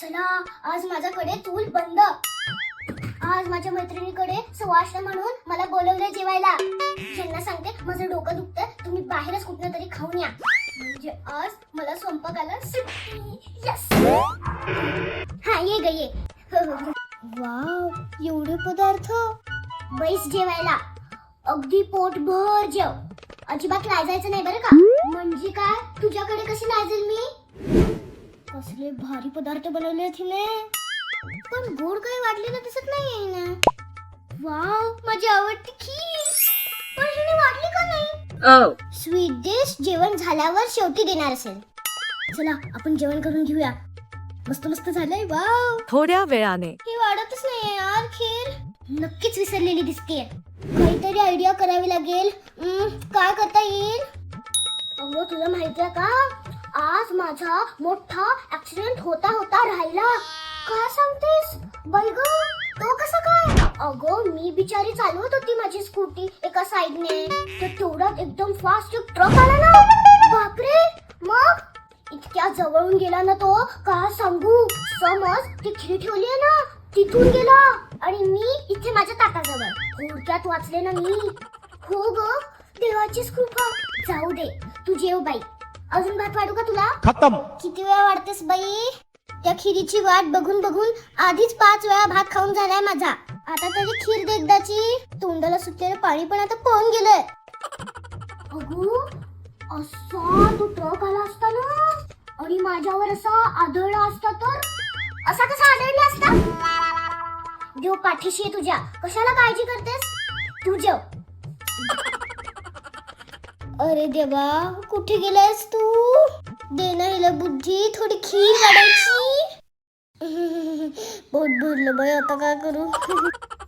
चला आज माझ्याकडे चूल बंद. आज माझ्या मैत्रिणीकडे सुवासना म्हणून मला बोलवलंय जेवायला. त्यांना सांगते माझं डोकं दुखतं तुम्ही बाहेरच कुठनं तरी खाऊन या. म्हणजे आज मला स्वयंपाकाला सुट्टी. यस हा ये ग ये. वाव एवढे पदार्थ. बैस जेवायला. अगदी पोट भर जेव. अजिबात लाजायचं नाही बरं का? म्हणजे काय? तुझ्याकडे कशी लाजेल मी? कसले भारी पदार्थ बनवले तिने पण गोड काही वाटलेलं दिसत नाहीये ना वाव माझी आवडती खीर. पण हिने वाटली का नाही. स्वीट डिश जेवण झाल्यावर शेवटी देणार असेल. चला आपण जेवण करून घेऊया. मस्त मस्त झालंय वाव. थोड्या वेळाने. हे वाढतच नाहीये यार खीर. नक्कीच विसरलेली दिसते काहीतरी आयडिया करावी लागेल. काय करता येईल? अगं तुला माहितीये का? आज माझा मोठा ऍक्सिडेंट होता होता राहिला. काय सांगतेस? बैग तो कसा काय? अगं मी बिचारी चालवत होती माझी स्कूटी एका साईडने तर तेवढ्यात एकदम फास्ट ट्रक आला ना. बापरे! मग? इतक्या जवळून गेला ना तो. का सांगू? समज ती खिळी ठेवली आहे ना तिथून गेला. आणि मी इथे माझ्या ताटाजवळ. थोडक्यात वाचले ना मी. हो ग देवाचीच कृपा. जाऊ दे. तू जेव बाई. अजून भात वाढू का तुला? खत्म. किती वेळा वाढतेस बाई? त्या खिरीची वाट बघून बघून आधीच पाच वेळा भात खाऊन झालाय माझा. आता तरी खीर दे एकदाची. तोंडाला सुटलेलं पाणी पण आता पळून गेलंय. अगो असा तो ट्रक आला असता ना आणि माझ्यावर असा आदळला असता तर? असा कसा आदळला असता? देव पाठीशी तुझ्या. कशाला काळजी करतेस? तू जेव अरे देवा कुठे गेलायस तू? दे ना हिला बुद्धी थोडी खीर काढायची पोट भरलं बाय आता काय करू?